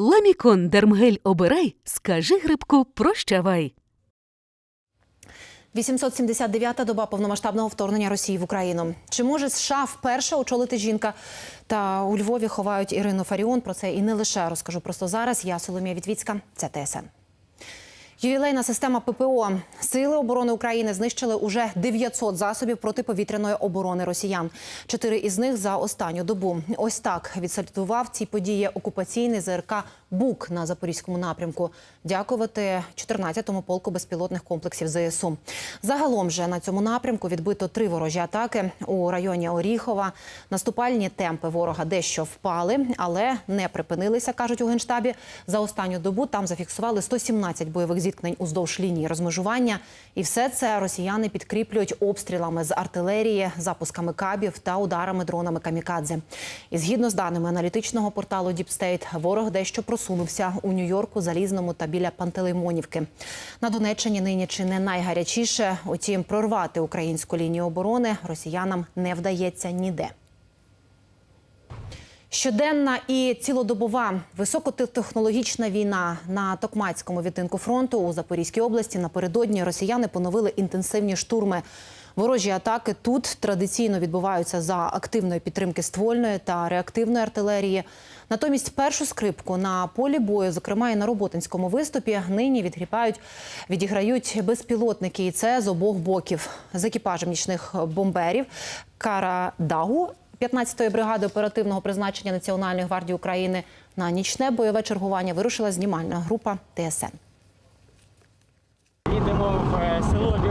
Ламікон Дермгель обирай, скажи грибку прощавай. 879-та доба повномасштабного вторгнення Росії в Україну. Чи може США вперше очолити жінка? Та у Львові ховають Ірину Фаріон. Про це і не лише розкажу просто зараз. Я Соломія Вітвіцька. Це ТСН. Ювілейна система ППО. Сили оборони України знищили уже 900 засобів протиповітряної оборони росіян. Чотири із них за останню добу. Ось так відсалютував ці події окупаційний ЗРК БУК на запорізькому напрямку. Дякувати 14-му полку безпілотних комплексів ЗСУ. Загалом же на цьому напрямку відбито три ворожі атаки у районі Оріхова. Наступальні темпи ворога дещо впали, але не припинилися, кажуть у генштабі. За останню добу там зафіксували 117 бойових зіткнень уздовж лінії розмежування. І все це росіяни підкріплюють обстрілами з артилерії, запусками кабів та ударами дронами камікадзе. І згідно з даними аналітичного порталу Діпстейт, ворог дещо просунувся у Нью-Йорку, Залізному та біля Пантелеймонівки. На Донеччині нині чи не найгарячіше. Утім, прорвати українську лінію оборони росіянам не вдається ніде. Щоденна і цілодобова високотехнологічна війна на Токмацькому відтинку фронту у Запорізькій області напередодні росіяни поновили інтенсивні штурми. Ворожі атаки тут традиційно відбуваються за активної підтримки ствольної та реактивної артилерії. Натомість першу скрипку на полі бою, зокрема і на роботинському виступі, нині відгрібають, відіграють безпілотники, і це з обох боків з екіпажем нічних бомберів Кара Дагу 15-ї бригади оперативного призначення Національної гвардії України на нічне бойове чергування вирушила знімальна група ТСН. Їдемо в е, село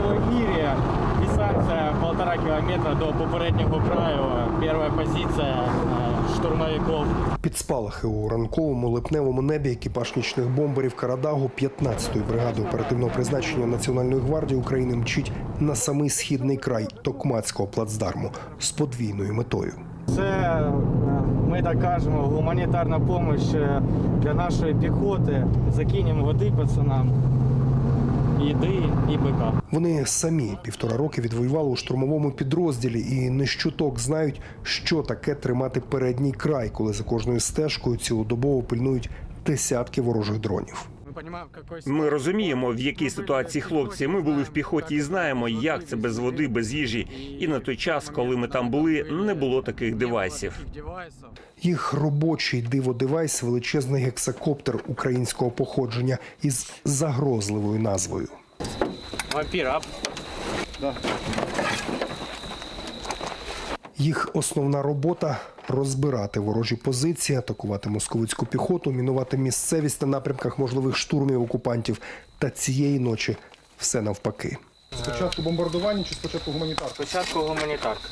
полтора кілометра до попереднього краю. Перша позиція е, штурмовиків. Під спалахи у ранковому липневому небі екіпаж нічних бомберів Карадагу 15-ї бригади оперативного призначення Національної гвардії України мчить на самий східний край Токмацького плацдарму з подвійною метою. Це, е, ми так кажемо, гуманітарна допомога для нашої піхоти. Закинемо води пацанам, їди і бика. Вони самі півтора роки відвоювали у штурмовому підрозділі і не щуток знають, що таке тримати передній край, коли за кожною стежкою цілодобово пильнують десятки ворожих дронів. Ми розуміємо, в якій ситуації хлопці. Ми були в піхоті і знаємо, як це без води, без їжі. І на той час, коли ми там були, не було таких девайсів. Їх робочий диво-девайс величезний гексакоптер українського походження із загрозливою назвою. Вампір, ап. Їх основна робота розбирати ворожі позиції, атакувати московицьку піхоту, мінувати місцевість на напрямках можливих штурмів окупантів. Та цієї ночі все навпаки. Спочатку бомбардування чи спочатку гуманітарка? Спочатку гуманітарка.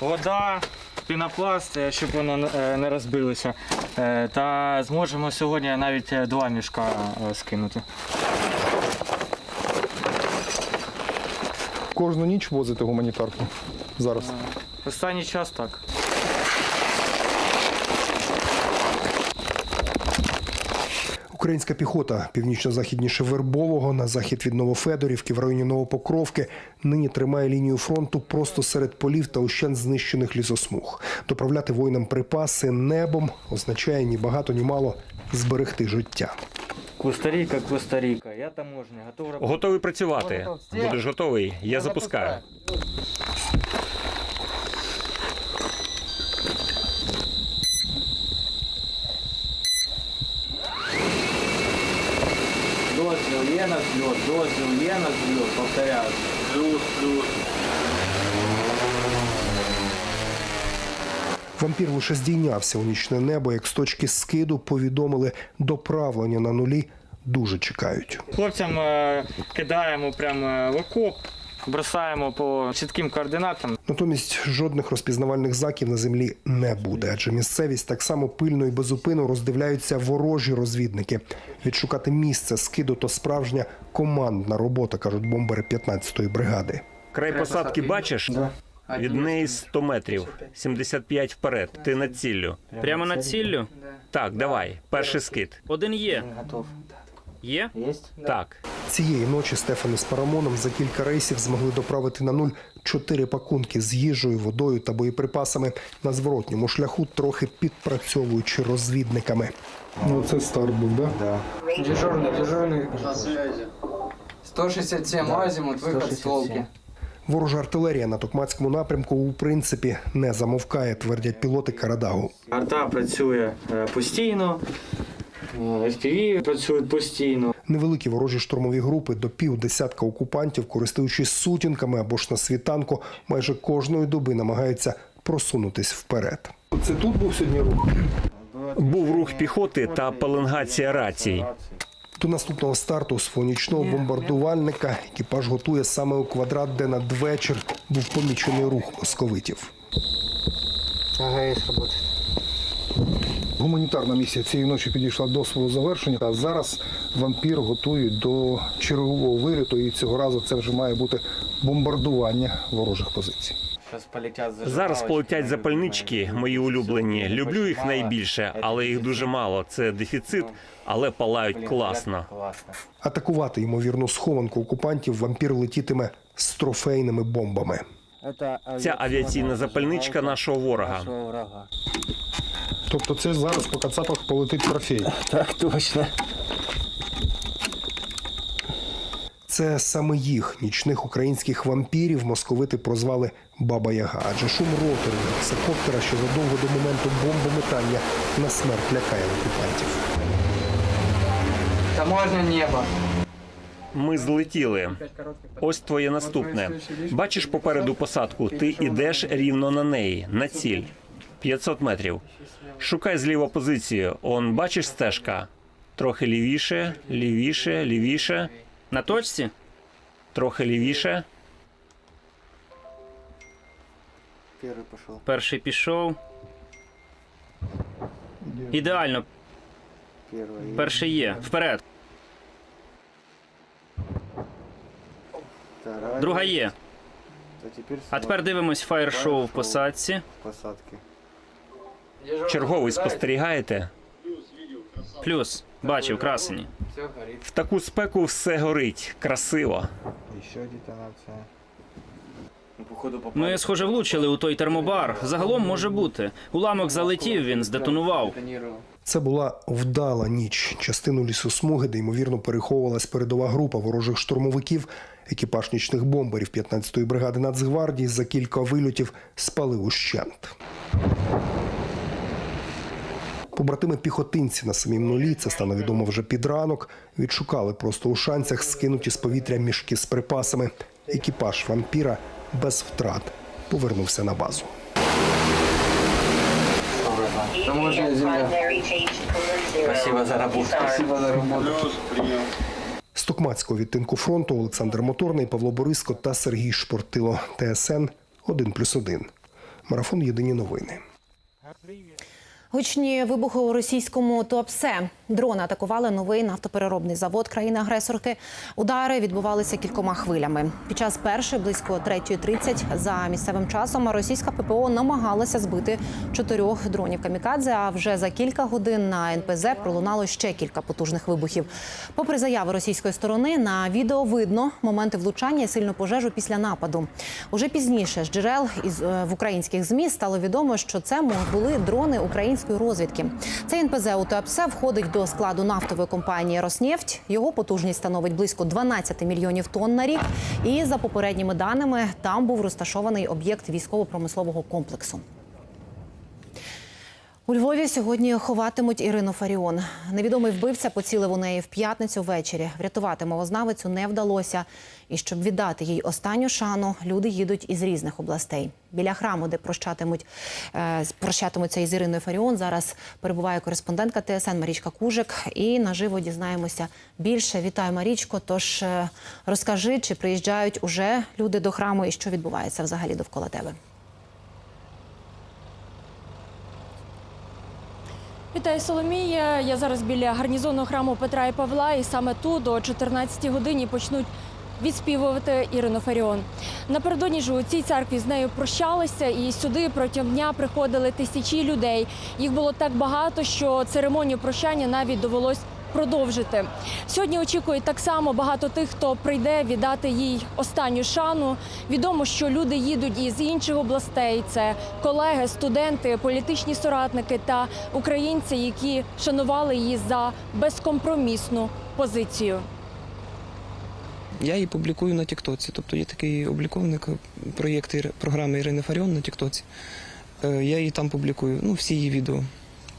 Вода, пінопласт, е, щоб воно е, не розбилося. Е, Та зможемо сьогодні навіть два мішка скинути. Кожну ніч возите гуманітарку зараз. Останній час так. Українська піхота північно-західніше Вербового на захід від Новофедорівки в районі Новопокровки нині тримає лінію фронту просто серед полів та ущен знищених лісосмуг. Доправляти воїнам припаси небом означає ні багато, ні мало зберегти життя. Коста-Ріка, Коста-Ріка. Я таможня, готов робити. Готовий працювати. Будеш готовий? Я запускаю. Дозвіл є на зльот, дозвіл є на зльот, повторяю. Плюс, плюс. Вампір лише здійнявся у нічне небо, як з точки скиду повідомили доправлення на нулі. Дуже чекають. Хлопцям е, кидаємо прямо е, в окоп, бросаємо по чітким координатам. Натомість жодних розпізнавальних знаків на землі не буде, адже місцевість так само пильно і безупинно роздивляються ворожі розвідники. Відшукати місце скиду то справжня командна робота, кажуть бомбери 15-ї бригади. Край посадки бачиш? Від неї 100 метрів, 75 вперед. Ти над ціллю. Прямо над ціллю? Так, давай. Перший скид. Один є. Готов. Є? Єсть? Так. Цієї ночі Стефан із Парамоном за кілька рейсів змогли доправити на нуль чотири пакунки з їжею, водою та боєприпасами на зворотньому шляху, трохи підпрацьовуючи розвідниками. Ну, це старт був, да? Да. Дежурный, дежурный. 167 азимут, выход с толки. Ворожа артилерія на Токмацькому напрямку у принципі не замовкає, твердять пілоти Карадагу. Арта працює е, постійно, е, FPV працюють постійно. Невеликі ворожі штурмові групи до пів десятка окупантів, користуючись сутінками або ж на світанку, майже кожної доби намагаються просунутись вперед. Це тут був сьогодні рух? Був рух піхоти та пеленгація рацій. До наступного старту свого нічного бомбардувальника екіпаж готує саме у квадрат, де надвечір був помічений рух московитів. АГС працює. Гуманітарна місія цієї ночі підійшла до свого завершення. А зараз вампір готують до чергового виліту, і цього разу це вже має бути бомбардування ворожих позицій. Зараз полетять запальнички, мої улюблені. Люблю їх найбільше, але їх дуже мало. Це дефіцит, але палають класно. Атакувати ймовірну схованку окупантів вампір летітиме з трофейними бомбами. Ця авіаційна запальничка нашого ворога. Тобто це зараз по кацапах полетить трофей. Так точно. Це саме їх, нічних українських вампірів, московити прозвали Баба Яга. Адже шум ротору гексакоптера, що задовго до моменту бомбометання на смерть лякає окупантів. Таможня небо. Ми злетіли. Ось твоє наступне. Бачиш попереду посадку. Ти ідеш рівно на неї, на ціль. 500 метрів. Шукай зліва позицію. Он бачиш стежка. Трохи лівіше, лівіше, лівіше, На точці? трохи лівіше. Перший пішов. Перший пішов. Ідеально. Перший є. Вперед. Друга є. А тепер дивимось фаєр-шоу в посадці. Черговий спостерігаєте. Плюс. Бачив, красені. В таку спеку все горить. Красиво. Ми, схоже, влучили у той термобар. Загалом може бути. Уламок залетів, він здетонував. Це була вдала ніч. Частину лісосмуги, де ймовірно переховувалась передова група ворожих штурмовиків. Екіпаж нічних бомберів 15-ї бригади Нацгвардії за кілька вильотів спалив ущент. Побратими піхотинці на самім нулі, це стане відомо вже під ранок, відшукали просто у шанцях скинуті з повітря мішки з припасами. Екіпаж вампіра без втрат повернувся на базу. Спасибо за роботу. Спасибо за работу. З Токмацького відтинку фронту Олександр Моторний, Павло Бориско та Сергій Шпортило. ТСН 1+,1. Марафон Єдині новини. Гучні вибухи у російському Туапсе. Дрони атакували новий нафтопереробний завод країни-агресорки. Удари відбувалися кількома хвилями. Під час першої близько 3.30 за місцевим часом російська ППО намагалася збити чотирьох дронів камікадзе. А вже за кілька годин на НПЗ пролунало ще кілька потужних вибухів. Попри заяви російської сторони, на відео видно моменти влучання і сильну пожежу після нападу. Уже пізніше з джерел із е, в українських змі стало відомо, що це були дрони української розвідки. Цей НПЗ у входить до складу нафтової компанії Роснефть. Його потужність становить близько 12 мільйонів тонн на рік. І за попередніми даними там був розташований об'єкт військово-промислового комплексу. У Львові сьогодні ховатимуть Ірину Фаріон. Невідомий вбивця поцілив у неї в п'ятницю ввечері. Врятувати мовознавицю не вдалося. І щоб віддати їй останню шану, люди їдуть із різних областей. Біля храму, де прощатимуть, е, прощатимуться із Іриною Фаріон, зараз перебуває кореспондентка ТСН Марічка Кужик. І наживо дізнаємося більше. Вітаю, Марічко. Тож е, розкажи, чи приїжджають уже люди до храму і що відбувається взагалі довкола тебе. Вітаю, Соломія. Я зараз біля гарнізонного храму Петра і Павла, і саме тут о 14-й годині почнуть відспівувати Ірину Фаріон. Напередодні ж у цій церкві з нею прощалися, і сюди протягом дня приходили тисячі людей. Їх було так багато, що церемонію прощання навіть довелось продовжити. Сьогодні очікують так само багато тих, хто прийде віддати їй останню шану. Відомо, що люди їдуть із інших областей. Це колеги, студенти, політичні соратники та українці, які шанували її за безкомпромісну позицію. Я її публікую на Тіктоці. Тобто є такий обліковник проєкту Іри- програми Ірини Фаріон на Тіктоці. Е, Я її там публікую, ну, всі її відео.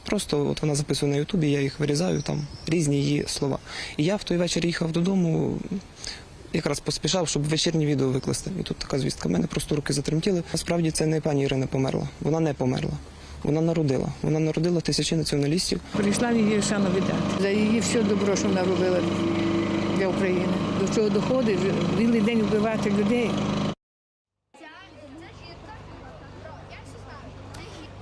Просто от вона записує на Ютубі, я їх вирізаю, там різні її слова. І я в той вечір їхав додому, якраз поспішав, щоб вечірнє відео викласти. І тут така звістка. В мене просто руки затремтіли. Насправді це не пані Ірина померла. Вона не померла. Вона народила. Вона народила тисячі націоналістів. Прийшла її шану віддати. За її все добро, що вона робила для України. До чого доходить, цілий день вбивати людей.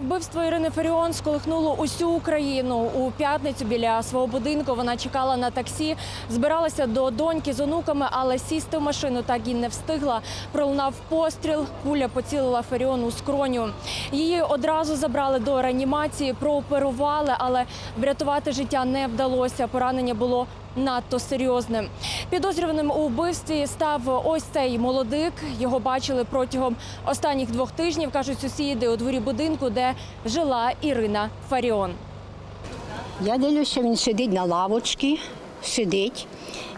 Вбивство Ірини Фаріон сколихнуло усю Україну. У п'ятницю біля свого будинку вона чекала на таксі, збиралася до доньки з онуками, але сісти в машину так і не встигла. Пролунав постріл, куля поцілила Фаріон у скроню. Її одразу забрали до реанімації, прооперували, але врятувати життя не вдалося. Поранення було надто серйозним. Підозрюваним у вбивстві став ось цей молодик. Його бачили протягом останніх двох тижнів, кажуть сусіди у дворі будинку, де жила Ірина Фаріон. Я дивлюся, він сидить на лавочці, сидить,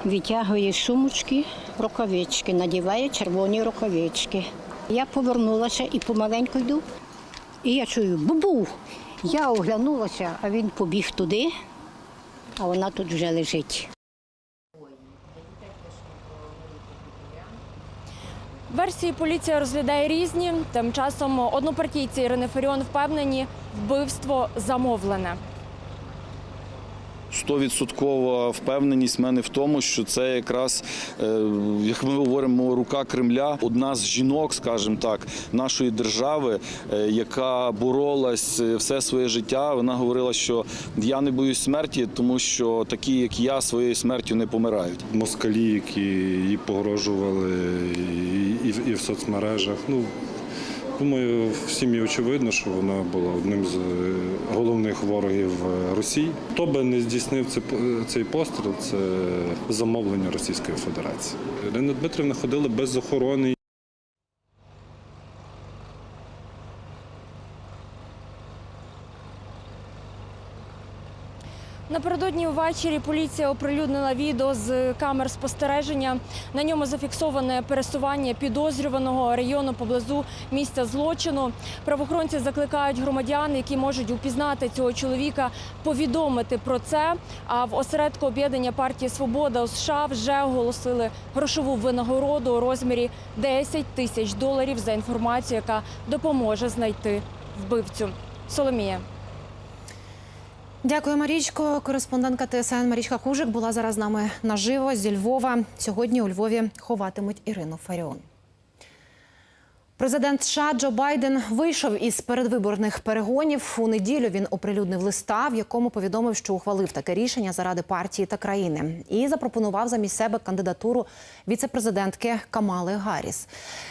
витягує сумочки, рукавички, надіває червоні рукавички. Я повернулася і помаленьку йду. І я чую бубу. Я оглянулася, а він побіг туди, а вона тут вже лежить. Версії поліція розглядає різні. Тим часом однопартійці Ірини Фаріон впевнені, вбивство замовлене. Стовідсоткова впевненість в мене в тому, що це якраз, е, як ми говоримо, рука Кремля, одна з жінок, скажімо так, нашої держави, е, яка боролась е, все своє життя. Вона говорила, що я не боюсь смерті, тому що такі, як я, своєю смертю не помирають. москалі, які їй погрожували і в соцмережах. Ну, думаю, всім є очевидно, що вона була одним з е, головних ворогів е, Росії. Хто би не здійснив цей, цей постріл, це замовлення Російської Федерації. Ірина Дмитрівна ходила без охорони. Напередодні ввечері поліція оприлюднила відео з камер спостереження. На ньому зафіксоване пересування підозрюваного району поблизу місця злочину. Правоохоронці закликають громадян, які можуть упізнати цього чоловіка, повідомити про це. А в осередку об'єднання партії Свобода у США вже оголосили грошову винагороду у розмірі 10 тисяч доларів за інформацію, яка допоможе знайти вбивцю. Соломія. Дякую, Марічко. Кореспондентка ТСН Марічка Кужик була зараз з нами наживо зі Львова. Сьогодні у Львові ховатимуть Ірину Фаріон. Президент США Джо Байден вийшов із передвиборних перегонів. У неділю він оприлюднив листа, в якому повідомив, що ухвалив таке рішення заради партії та країни, і запропонував замість себе кандидатуру віцепрезидентки Камали Гарріс.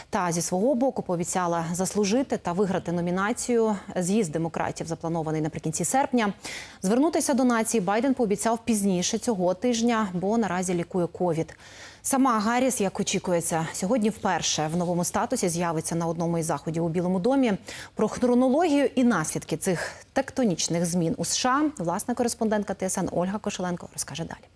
Та зі свого боку пообіцяла заслужити та виграти номінацію. З'їзд демократів запланований наприкінці серпня. Звернутися до нації Байден пообіцяв пізніше цього тижня, бо наразі лікує ковід. Сама Гарріс, як очікується, сьогодні вперше в новому статусі з'явиться на одному із заходів у Білому домі. Про хронологію і наслідки цих тектонічних змін у США власна кореспондентка ТСН Ольга Кошеленко розкаже далі.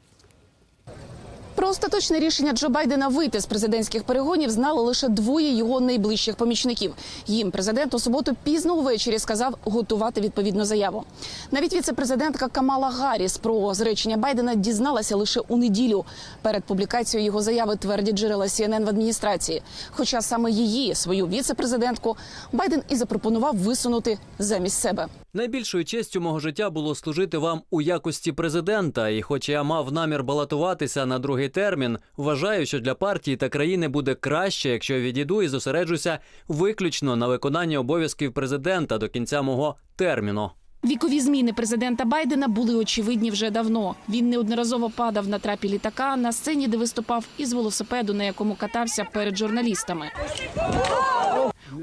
Про остаточне рішення Джо Байдена вийти з президентських перегонів знало лише двоє його найближчих помічників. Їм президент у суботу пізно увечері сказав готувати відповідну заяву. Навіть віце-президентка Камала Гарріс про зречення Байдена дізналася лише у неділю. Перед публікацією його заяви твердять джерела CNN в адміністрації. Хоча саме її, свою віце-президентку, Байден і запропонував висунути замість себе. Найбільшою честю мого життя було служити вам у якості президента. І, хоч я мав намір балотуватися на другий термін, вважаю, що для партії та країни буде краще, якщо я відійду і зосереджуся виключно на виконанні обов'язків президента до кінця мого терміну. Вікові зміни президента Байдена були очевидні вже давно. Він неодноразово падав на трапі літака на сцені, де виступав із велосипеду, на якому катався перед журналістами.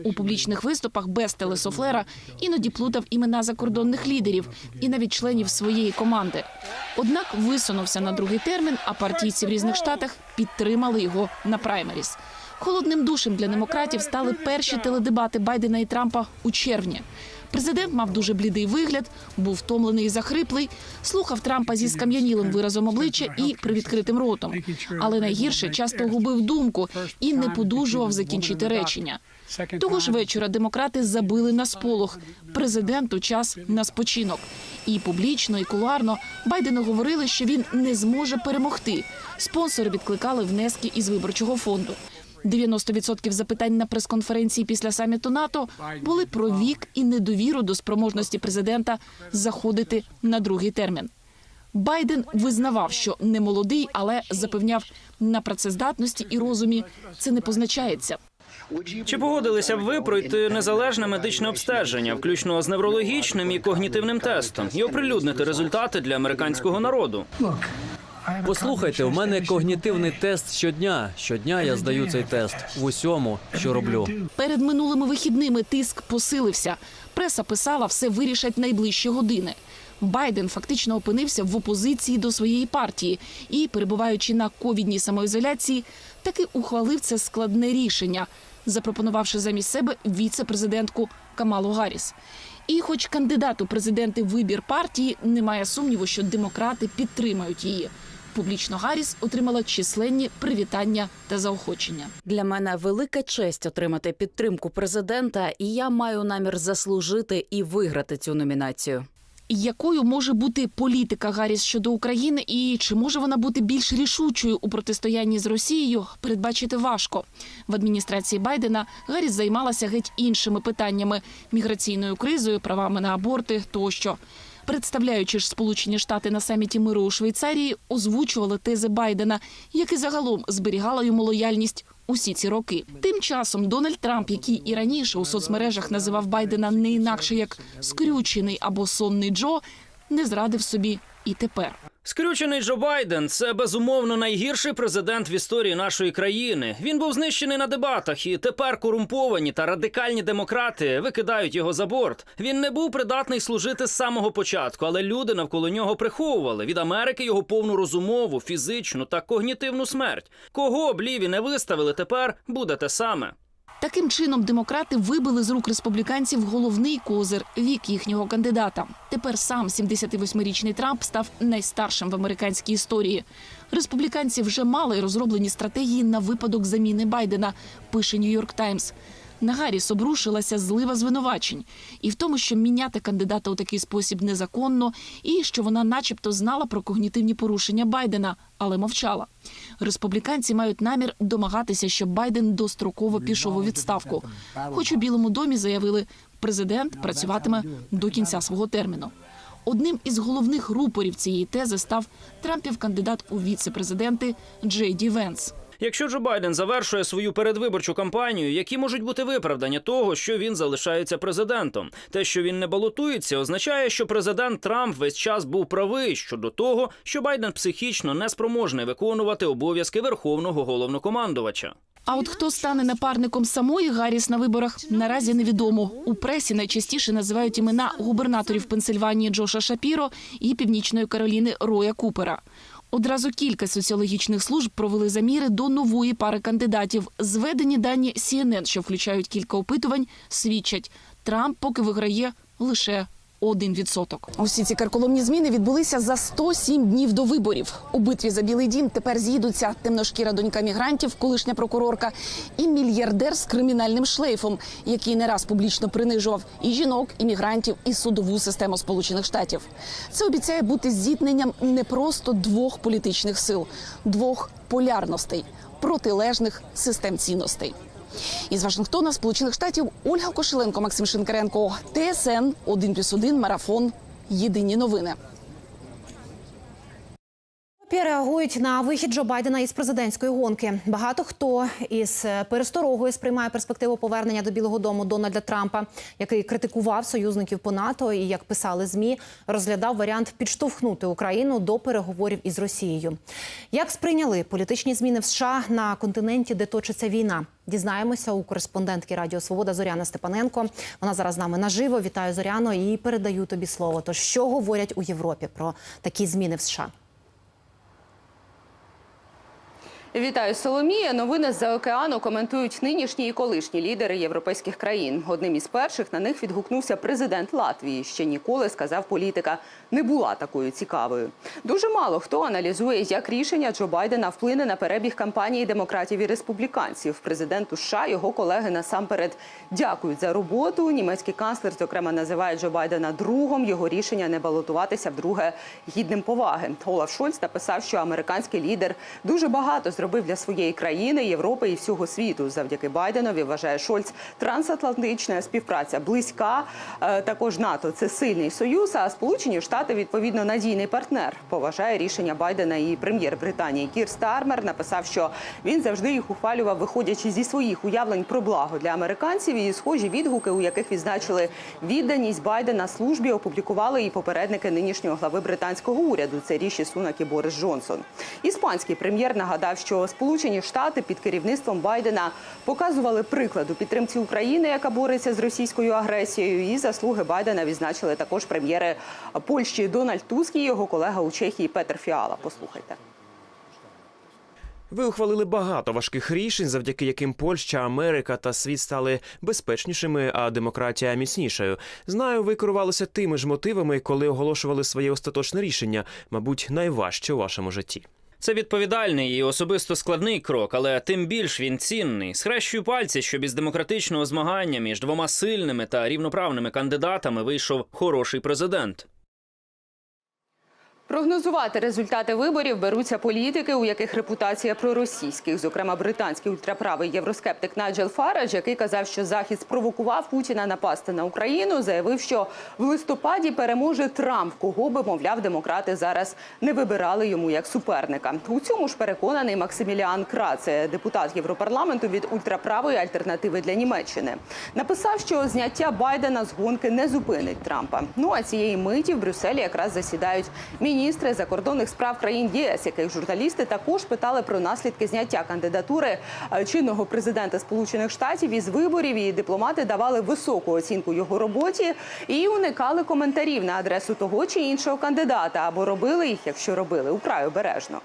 У публічних виступах без телесофлера іноді плутав імена закордонних лідерів і навіть членів своєї команди. Однак висунувся на другий термін, а партійці в різних штатах підтримали його на праймеріс. Холодним душем для демократів стали перші теледебати Байдена і Трампа у червні. Президент мав дуже блідий вигляд, був втомлений і захриплий, слухав Трампа зі скам'янілим виразом обличчя і привідкритим ротом. Але найгірше часто губив думку і не подужував закінчити речення. Того ж вечора демократи забили на сполох. Президенту час на спочинок. І публічно, і кулуарно Байдену говорили, що він не зможе перемогти. Спонсори відкликали внески із виборчого фонду. 90% запитань на прес-конференції після саміту НАТО були про вік і недовіру до спроможності президента заходити на другий термін. Байден визнавав, що не молодий, але запевняв на працездатності і розумі це не позначається. Чи погодилися б ви пройти незалежне медичне обстеження, включно з неврологічним і когнітивним тестом, і оприлюднити результати для американського народу? Послухайте, у мене когнітивний тест щодня. Щодня я здаю цей тест в усьому, що роблю. Перед минулими вихідними тиск посилився. Преса писала, все вирішать найближчі години. Байден фактично опинився в опозиції до своєї партії і, перебуваючи на ковідній самоізоляції, таки ухвалив це складне рішення, запропонувавши замість себе віце-президентку Камалу Гарріс. І, хоч кандидат у президенти вибір партії, немає сумніву, що демократи підтримають її. Публічно Гарріс отримала численні привітання та заохочення. Для мене велика честь отримати підтримку президента, і я маю намір заслужити і виграти цю номінацію. Якою може бути політика Гарріс щодо України, і чи може вона бути більш рішучою у протистоянні з Росією, передбачити важко. В адміністрації Байдена Гарріс займалася геть іншими питаннями міграційною кризою, правами на аборти тощо. Представляючи ж Сполучені Штати на саміті миру у Швейцарії, озвучували тези Байдена, які загалом зберігала йому лояльність усі ці роки. Тим часом Дональд Трамп, який і раніше у соцмережах називав Байдена не інакше як скрючений або сонний Джо, не зрадив собі і тепер. Скрючений Джо Байден це безумовно найгірший президент в історії нашої країни. Він був знищений на дебатах, і тепер корумповані та радикальні демократи викидають його за борт. Він не був придатний служити з самого початку, але люди навколо нього приховували від Америки його повну розумову, фізичну та когнітивну смерть. Кого б ліві не виставили тепер, буде те саме. Таким чином, демократи вибили з рук республіканців головний козир вік їхнього кандидата. Тепер сам 78-річний Трамп став найстаршим в американській історії. Республіканці вже мали розроблені стратегії на випадок заміни Байдена. Пише Нью-Йорк Таймс. На Гарріс обрушилася злива звинувачень і в тому, що міняти кандидата у такий спосіб незаконно, і що вона, начебто, знала про когнітивні порушення Байдена, але мовчала. Республіканці мають намір домагатися, щоб Байден достроково пішов у відставку. Хоч у Білому домі заявили, президент працюватиме до кінця свого терміну. Одним із головних рупорів цієї тези став Трампів кандидат у віце-президенти Джей Ді Венс. Якщо Джо Байден завершує свою передвиборчу кампанію, які можуть бути виправдання того, що він залишається президентом? Те, що він не балотується, означає, що президент Трамп весь час був правий щодо того, що Байден психічно неспроможний виконувати обов'язки верховного головнокомандувача. А от хто стане напарником самої Гарріс на виборах, наразі невідомо. У пресі найчастіше називають імена губернаторів Пенсильванії Джоша Шапіро і Північної Кароліни Роя Купера. Одразу кілька соціологічних служб провели заміри до нової пари кандидатів. Зведені дані CNN, що включають кілька опитувань, свідчать, Трамп поки виграє лише 1%. Усі ці карколомні зміни відбулися за 107 днів до виборів. У битві за Білий Дім тепер з'їдуться темношкіра донька мігрантів, колишня прокурорка, і мільярдер з кримінальним шлейфом, який не раз публічно принижував і жінок, і мігрантів, і судову систему Сполучених Штатів. Це обіцяє бути зіткненням не просто двох політичних сил, двох полярностей, протилежних систем цінностей. Із Вашингтона, Сполучених Штатів, Ольга Кошеленко, Максим Шинкаренко, ТСН 1+,1, Марафон. Єдині новини. Реагують на вихід Джо Байдена із президентської гонки. Багато хто із пересторогою сприймає перспективу повернення до Білого Дому Дональда Трампа, який критикував союзників по НАТО і, як писали змі, розглядав варіант підштовхнути Україну до переговорів із Росією. Як сприйняли політичні зміни в США на континенті, де точиться війна? Дізнаємося у кореспондентки Радіо Свобода Зоряна Степаненко. Вона зараз з нами наживо. Вітаю Зоряно і передаю тобі слово. Тож що говорять у Європі про такі зміни в США? Вітаю Соломія. Новини з-за океану коментують нинішні і колишні лідери європейських країн. Одним із перших на них відгукнувся президент Латвії. Ще ніколи сказав політика не була такою цікавою. Дуже мало хто аналізує, як рішення Джо Байдена вплине на перебіг кампанії демократів і республіканців. Президенту США його колеги насамперед дякують за роботу. Німецький канцлер, зокрема, називає Джо Байдена другом. Його рішення не балотуватися вдруге гідним поваги. Олаф Шольц написав, що американський лідер дуже багато зробив для своєї країни, Європи і всього світу. Завдяки Байденові вважає Шольц. Трансатлантична співпраця близька. Е, Також НАТО це сильний союз. А Сполучені Штати відповідно надійний партнер. Поважає рішення Байдена і прем'єр Британії Кір Стармер написав, що він завжди їх ухвалював, виходячи зі своїх уявлень про благо для американців. І схожі відгуки, у яких відзначили відданість Байдена службі, опублікували і попередники нинішнього глави британського уряду. Це Ріші Сунак і Борис Джонсон. Іспанський прем'єр нагадав, що Сполучені Штати під керівництвом Байдена показували приклад у підтримці України, яка бореться з російською агресією. І заслуги Байдена відзначили також прем'єри Польщі Дональд Туск і його колега у Чехії Петр Фіала. Послухайте. Ви ухвалили багато важких рішень, завдяки яким Польща, Америка та світ стали безпечнішими, а демократія міцнішою. Знаю, ви керувалися тими ж мотивами, коли оголошували своє остаточне рішення, мабуть, найважче у вашому житті. Це відповідальний і особисто складний крок, але тим більш він цінний. Схрещую пальці, щоб із демократичного змагання між двома сильними та рівноправними кандидатами вийшов хороший президент. Прогнозувати результати виборів беруться політики, у яких репутація проросійських, зокрема британський ультраправий євроскептик Наджел Фарадж, який казав, що захід спровокував Путіна напасти на Україну, заявив, що в листопаді переможе Трамп, кого би мовляв демократи зараз не вибирали йому як суперника. У цьому ж переконаний Максиміліан Краце, депутат Європарламенту від ультраправої альтернативи для Німеччини. Написав, що зняття Байдена з гонки не зупинить Трампа. Ну а цієї миті в Брюсселі якраз засідають міністри закордонних справ країн ЄС, яких журналісти також питали про наслідки зняття кандидатури е, чинного президента Сполучених Штатів із виборів. І дипломати давали високу оцінку його роботі і уникали коментарів на адресу того чи іншого кандидата або робили їх, якщо робили, украй обережно.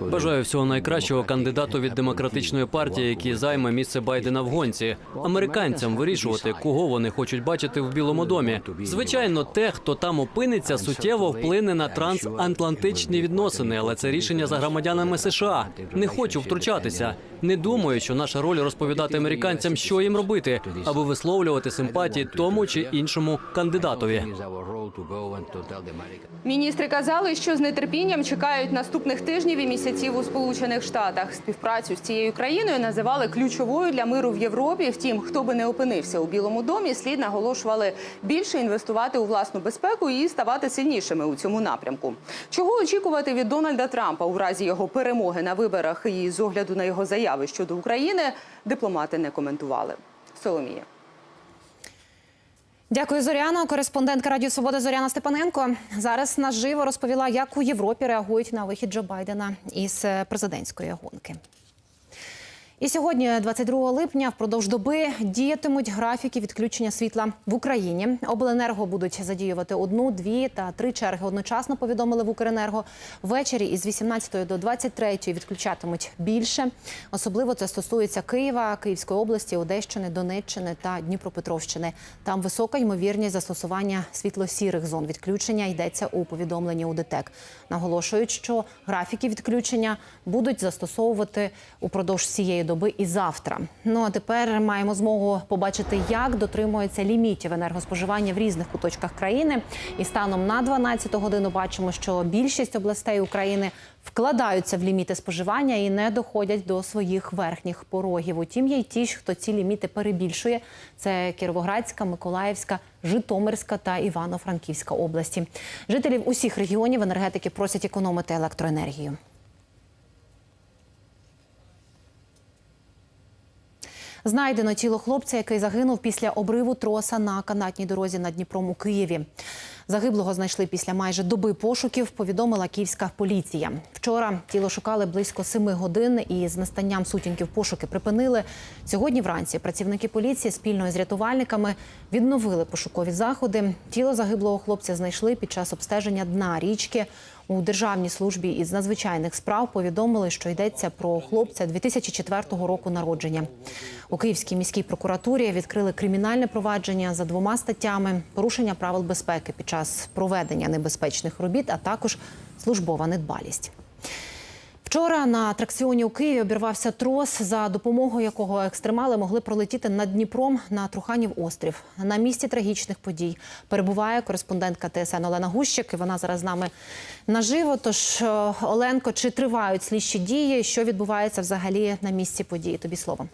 Бажаю всього найкращого кандидату від демократичної партії, який займе місце Байдена в гонці. Американцям вирішувати, кого вони хочуть бачити в Білому домі. Звичайно, те, хто там опиниться, суттєво вплине на трансатлантичні відносини, але це рішення за громадянами США. Не хочу втручатися. Не думаю, що наша роль розповідати американцям, що їм робити, аби висловлювати симпатії тому чи іншому кандидатові. Міністри казали, що з нетерпінням чекають наступних тижнів і місяців у Сполучених Штатах. Співпрацю з цією країною називали ключовою для миру в Європі. Втім, хто би не опинився у Білому домі, слід наголошували більше інвестувати у власну безпеку і ставати сильнішими у цьому напрямку. Чого очікувати від Дональда Трампа у разі його перемоги на виборах і з огляду на його заяви щодо України, дипломати не коментували. Соломія. Дякую, Зоряно. Кореспондентка Радіо Свобода Зоряна Степаненко зараз наживо розповіла, як у Європі реагують на вихід Джо Байдена із е, президентської гонки. І сьогодні, 22 липня, впродовж доби діятимуть графіки відключення світла в Україні. Обленерго будуть задіювати одну, дві та три черги одночасно. Повідомили в Укренерго. Ввечері із 18 до 23 відключатимуть більше. Особливо це стосується Києва, Київської області, Одещини, Донеччини та Дніпропетровщини. Там висока ймовірність застосування світло-сірих зон відключення йдеться у повідомленні у ДТЕК. Наголошують, що графіки відключення будуть застосовувати упродовж всієї доби доби і завтра. Ну а тепер маємо змогу побачити, як дотримуються лімітів енергоспоживання в різних куточках країни. І станом на 12 годину бачимо, що більшість областей України вкладаються в ліміти споживання і не доходять до своїх верхніх порогів. Утім, є й ті, хто ці ліміти перебільшує. Це Кіровоградська, Миколаївська, Житомирська та Івано-Франківська області. Жителів усіх регіонів енергетики просять економити електроенергію. Знайдено тіло хлопця, який загинув після обриву троса на канатній дорозі над Дніпром у Києві. Загиблого знайшли після майже доби пошуків. Повідомила київська поліція. Вчора тіло шукали близько семи годин і з настанням сутінків пошуки припинили. Сьогодні вранці працівники поліції спільно із рятувальниками відновили пошукові заходи. Тіло загиблого хлопця знайшли під час обстеження дна річки. У державній службі із надзвичайних справ повідомили, що йдеться про хлопця 2004 року народження. У Київській міській прокуратурі відкрили кримінальне провадження за двома статтями: порушення правил безпеки під час проведення небезпечних робіт, а також службова недбалість. Вчора на атракціоні у Києві обірвався трос, за допомогою якого екстремали могли пролетіти над Дніпром на Труханів острів. На місці трагічних подій перебуває кореспондентка ТСН Олена Гущик. і Вона зараз з нами наживо. Тож, е, Оленко, чи тривають слідчі дії? Що відбувається взагалі на місці події? Тобі слово.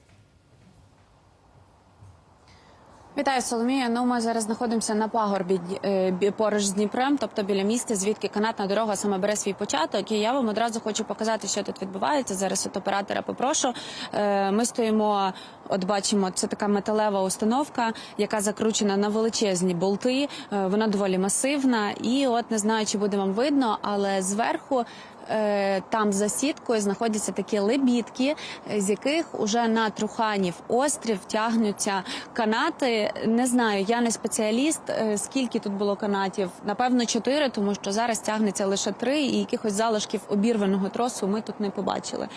Вітаю, Соломія. Ну, ми зараз знаходимося на пагорбі е, поруч з Дніпром, тобто біля місця, звідки канатна дорога саме бере свій початок. І я вам одразу хочу показати, що тут відбувається. Зараз от оператора попрошу. Е, Ми стоїмо, от бачимо, це така металева установка, яка закручена на величезні болти. Е, Вона доволі масивна. І от не знаю, чи буде вам видно, але зверху. Е, Там за сіткою знаходяться такі лебідки, е, з яких уже на Труханів острів тягнуться канати. Не знаю, я не спеціаліст. е, Скільки тут було канатів? Напевно, чотири, тому що зараз тягнеться лише три, і якихось залишків обірваного тросу ми тут не побачили.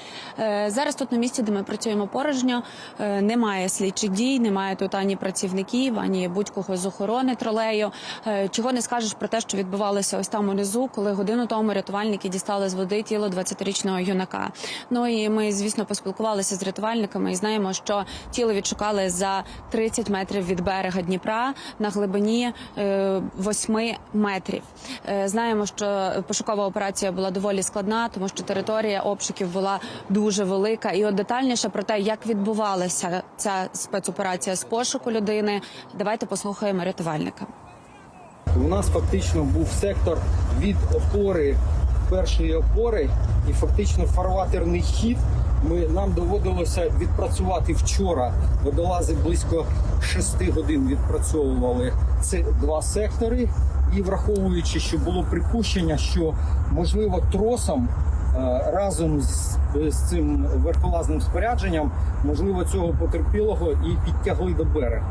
Зараз тут на місці, де ми працюємо порожньо, немає слідчих дій, немає тут ані працівників, ані будь-кого з охорони тролею. Чого не скажеш про те, що відбувалося ось там унизу, коли годину тому рятувальники дістали з води тіло 20-річного юнака. Ну і ми, звісно, поспілкувалися з рятувальниками і знаємо, що тіло відшукали за 30 метрів від берега Дніпра на глибині е, 8 метрів. Е, Знаємо, що пошукова операція була доволі складна, тому що територія обшуків була дуже велика. І от детальніше про те, як відбувалася ця спецоперація з пошуку людини, давайте послухаємо рятувальника. У нас фактично був сектор від опори першої опори і фактично фарватерний хід. Ми нам доводилося відпрацювати вчора. Водолази близько 6 годин відпрацьовували ці два сектори. І враховуючи, що було припущення, що можливо тросом е, разом з, з цим верхолазним спорядженням, можливо, цього потерпілого і підтягли до берега.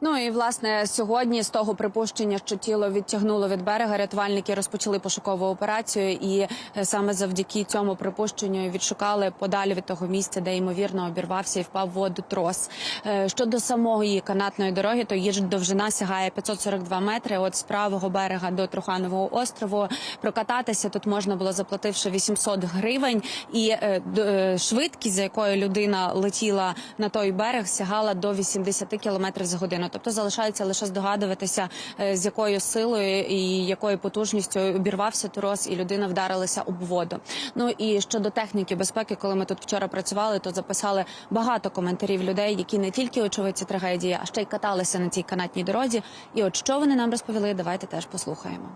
Ну і власне сьогодні з того припущення, що тіло відтягнуло від берега, рятувальники розпочали пошукову операцію, і е, саме завдяки цьому припущенню відшукали подалі від того місця, де ймовірно обірвався і впав в воду трос. Е, Щодо самої канатної дороги, то її довжина сягає 542 метри. От з правого берега до Труханового острову прокататися тут можна було заплативши 800 гривень, і е, швидкість, за якою людина летіла на той берег, сягала до 80 км за годину. Тобто залишається лише здогадуватися, е, з якою силою і якою потужністю обірвався трос, і людина вдарилася об воду. Ну і щодо техніки безпеки, коли ми тут вчора працювали, то записали багато коментарів людей, які не тільки очевидці трагедії, а ще й каталися на цій канатній дорозі. І от що вони нам розповіли, давайте теж послухаємо.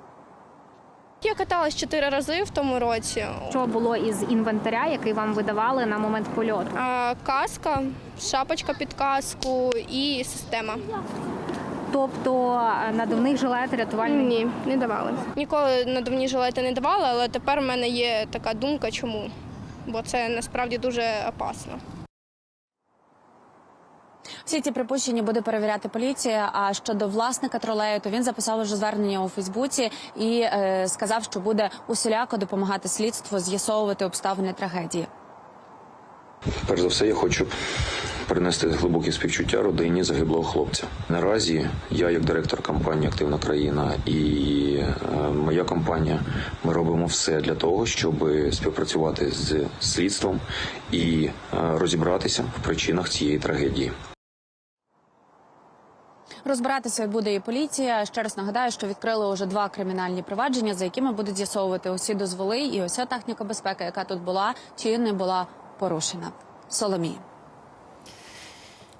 Я каталась чотири рази в тому році. Що було із інвентаря, який вам видавали на момент польоту? А, каска, шапочка під каску і система. Тобто е, надувних жилет рятувальних? Ні, не давали. Ніколи надувні жилети не давали, але тепер в мене є така думка, чому. Бо це насправді дуже опасно. Всі ці припущення буде перевіряти поліція. А щодо власника тролею, то він записав уже звернення у Фейсбуці і е, сказав, що буде усіляко допомагати слідству з'ясовувати обставини трагедії. Перш за все, я хочу принести глибокі співчуття родині загиблого хлопця. Наразі я, як директор компанії Активна країна і е, моя компанія, ми робимо все для того, щоб співпрацювати з слідством і е, розібратися в причинах цієї трагедії. Розбиратися буде і поліція. Ще раз нагадаю, що відкрили уже два кримінальні провадження, за якими будуть з'ясовувати усі дозволи і уся техніка безпеки, яка тут була, чи не була порушена. Соломія.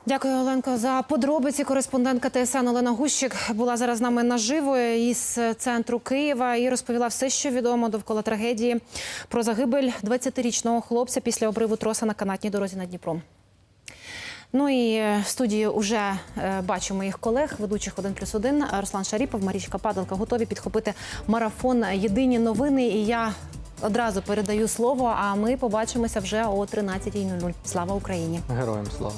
Дякую, Оленко, за подробиці. Кореспондентка ТСН Олена Гущик була зараз з нами наживо із центру Києва і розповіла все, що відомо довкола трагедії про загибель 20-річного хлопця після обриву троса на канатній дорозі над Дніпром. Ну і е, в студії вже е, бачу моїх колег, ведучих 1 плюс 1, Руслан Шаріпов, Марічка Падалка готові підхопити марафон Єдині новини. І я одразу передаю слово. А ми побачимося вже о 13.00. Слава Україні! Героям слава.